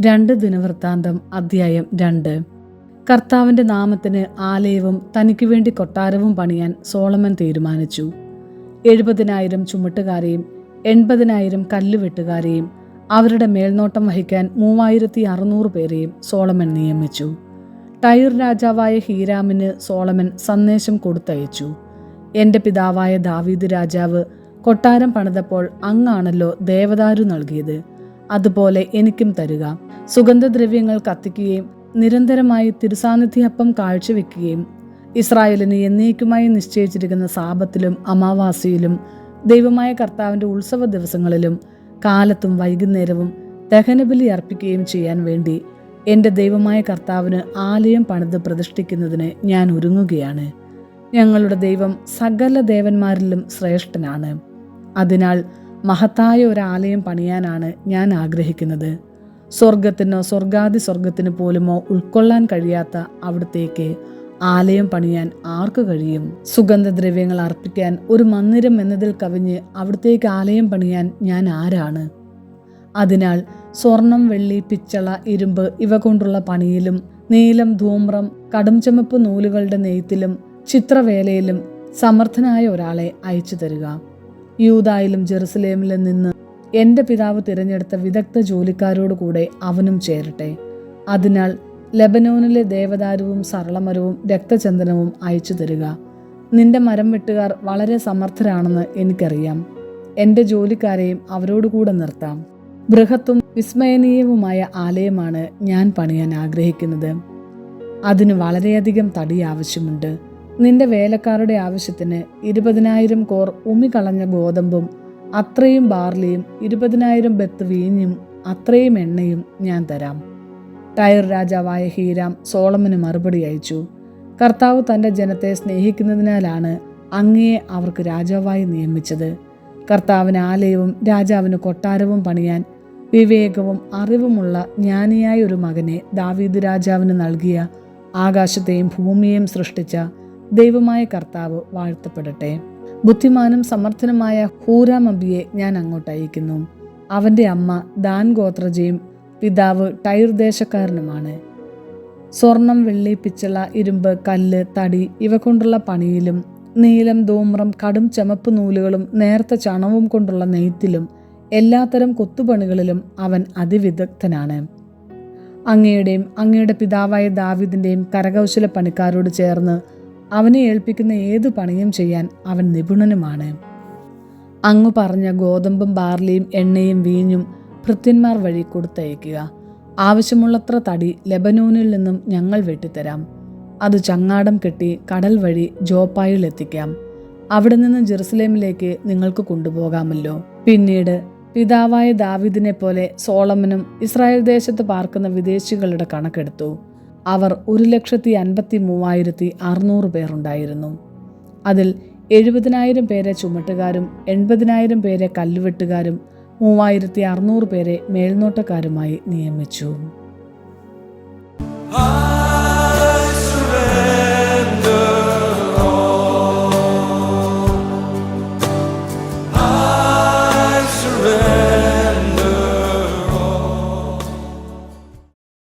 രണ്ട് ദിനവൃത്താന്തം അധ്യായം രണ്ട്. കർത്താവിന്റെ നാമത്തിന് ആലയവും തനിക്ക് വേണ്ടി കൊട്ടാരവും പണിയാൻ സോളമൻ തീരുമാനിച്ചു. എഴുപതിനായിരം ചുമട്ടുകാരെയും എൺപതിനായിരം കല്ലുവെട്ടുകാരെയും അവരുടെ മേൽനോട്ടം വഹിക്കാൻ മൂവായിരത്തി അറുന്നൂറ് പേരെയും സോളമൻ നിയമിച്ചു. ടൈർ രാജാവായ ഹീരാമിന് സോളമൻ സന്ദേശം കൊടുത്തയച്ചു. എന്റെ പിതാവായ ദാവീദ് രാജാവ് കൊട്ടാരം പണിതപ്പോൾ അങ്ങാണല്ലോ ദേവദാരു നൽകിയത്. അതുപോലെ എനിക്കും തരുക. സുഗന്ധദ്രവ്യങ്ങൾ കത്തിക്കുകയും നിരന്തരമായി തിരുസാന്നിധ്യപ്പം കാഴ്ചവെക്കുകയും ഇസ്രായേലിന് എന്നേക്കുമായി നിശ്ചയിച്ചിരിക്കുന്ന സാപത്തിലും അമാവാസിയിലും ദൈവമായ കർത്താവിന്റെ ഉത്സവ ദിവസങ്ങളിലും കാലത്തും വൈകുന്നേരവും ദഹനബലി അർപ്പിക്കുകയും ചെയ്യാൻ വേണ്ടി എന്റെ ദൈവമായ കർത്താവിന് ആലയം പണിത് പ്രതിഷ്ഠിക്കുന്നതിന് ഞാൻ ഒരുങ്ങുകയാണ്. ഞങ്ങളുടെ ദൈവം സകല ദേവന്മാരിലും ശ്രേഷ്ഠനാണ്. അതിനാൽ മഹത്തായ ആലയം പണിയാനാണ് ഞാൻ ആഗ്രഹിക്കുന്നത്. സ്വർഗത്തിനോ സ്വർഗാദി സ്വർഗത്തിന് പോലുമോ ഉൾക്കൊള്ളാൻ കഴിയാത്ത അവിടത്തേക്ക് ആലയം പണിയാൻ ആർക്ക് കഴിയും? സുഗന്ധദ്രവ്യങ്ങൾ അർപ്പിക്കാൻ ഒരു മന്ദിരം എന്നതിൽ കവിഞ്ഞ് അവിടത്തേക്ക് ആലയം പണിയാൻ ഞാൻ ആരാണ്? അതിനാൽ സ്വർണം വെള്ളി പിച്ചള ഇരുമ്പ് ഇവ കൊണ്ടുള്ള പണിയിലും നീലം ധൂമ്രം കടും ചുമപ്പ് നൂലുകളുടെ നെയ്ത്തിലും ചിത്രവേലയിലും സമർത്ഥനായ ഒരാളെ അയച്ചു തരിക. യൂതായിലും ജെറുസലേമിലും നിന്ന് എന്റെ പിതാവ് തിരഞ്ഞെടുത്ത വിദഗ്ധ ജോലിക്കാരോട് കൂടെ അവനും ചേരട്ടെ. അതിനാൽ ലെബനോനിലെ ദേവദാരുവും സരളമരവും രക്തചന്ദനവും അയച്ചു തരിക. നിന്റെ മരം വെട്ടുകാർ വളരെ സമർത്ഥരാണെന്ന് എനിക്കറിയാം. എന്റെ ജോലിക്കാരെയും അവരോടുകൂടെ നിർത്താം. ബൃഹത്തും വിസ്മയനീയവുമായ ആലയമാണ് ഞാൻ പണിയാൻ ആഗ്രഹിക്കുന്നത്. അതിന് വളരെയധികം തടി ആവശ്യമുണ്ട്. നിന്റെ വേലക്കാരുടെ ആവശ്യത്തിന് ഇരുപതിനായിരം കോർ ഉമി ഉമികളഞ്ഞ ഗോതമ്പും അത്രയും ബാർലിയും ഇരുപതിനായിരം ബത്ത് വീഞ്ഞും അത്രയും എണ്ണയും ഞാൻ തരാം. ടയർ രാജാവായ ഹീരാം സോളമന് മറുപടി അയച്ചു. കർത്താവ് തന്റെ ജനത്തെ സ്നേഹിക്കുന്നതിനാലാണ് അങ്ങയെ അവർക്ക് രാജാവായി നിയമിച്ചത്. കർത്താവിന് ആലയവും രാജാവിന് കൊട്ടാരവും പണിയാൻ വിവേകവും അറിവുമുള്ള ജ്ഞാനിയായ ഒരു മകനെ ദാവീദ് രാജാവിന് നൽകിയ ആകാശത്തെയും ഭൂമിയെയും സൃഷ്ടിച്ച ദൈവമായ കർത്താവ് വാഴ്ത്തപ്പെടട്ടെ. ബുദ്ധിമാനും സമർത്ഥനുമായ ഹൂരാം അബിയെ ഞാൻ അങ്ങോട്ട് അയക്കുന്നു. അവന്റെ അമ്മ ദാൻ ഗോത്രജയും പിതാവ് ടൈർ ദേശക്കാരനുമാണ്. സ്വർണം വെള്ളി പിച്ചള ഇരുമ്പ് കല്ല് തടി ഇവ കൊണ്ടുള്ള പണിയിലും നീലം ധൂമ്രം കടും ചമപ്പ് നൂലുകളും നേർത്ത ചണവും കൊണ്ടുള്ള നെയ്ത്തിലും എല്ലാത്തരം കൊത്തുപണികളിലും അവൻ അതിവിദഗ്ധനാണ്. അങ്ങയുടെയും അങ്ങയുടെ പിതാവായ ദാവിദിന്റെയും കരകൗശല പണിക്കാരോട് ചേർന്ന് അവനെ ഏൽപ്പിക്കുന്ന ഏതു പണിയും ചെയ്യാൻ അവൻ നിപുണനുമാണ്. അങ്ങ് പറഞ്ഞ ഗോതമ്പും ബാർലിയും എണ്ണയും വീഞ്ഞും ഭൃത്യന്മാർ വഴി കൊടുത്തയക്കുക. ആവശ്യമുള്ളത്ര തടി ലെബനോനിൽ നിന്നും ഞങ്ങൾ വെട്ടിത്തരാം. അത് ചങ്ങാടം കെട്ടി കടൽ വഴി ജോപ്പായിൽ എത്തിക്കാം. അവിടെ നിന്ന് ജെറുസലേമിലേക്ക് നിങ്ങൾക്ക് കൊണ്ടുപോകാമല്ലോ. പിന്നീട് പിതാവായ ദാവിദിനെ പോലെ സോളമനും ഇസ്രായേൽ ദേശത്ത് പാർക്കുന്ന വിദേശികളുടെ കണക്കെടുത്തു. അവർ ഒരു ലക്ഷത്തി അൻപത്തി മൂവായിരത്തി അറുന്നൂറ് പേരുണ്ടായിരുന്നു. അതിൽ എഴുപതിനായിരം പേരെ ചുമട്ടുകാരും എൺപതിനായിരം പേരെ കല്ലുവെട്ടുകാരും മൂവായിരത്തി അറുന്നൂറ് പേരെ മേൽനോട്ടക്കാരുമായി നിയമിച്ചു.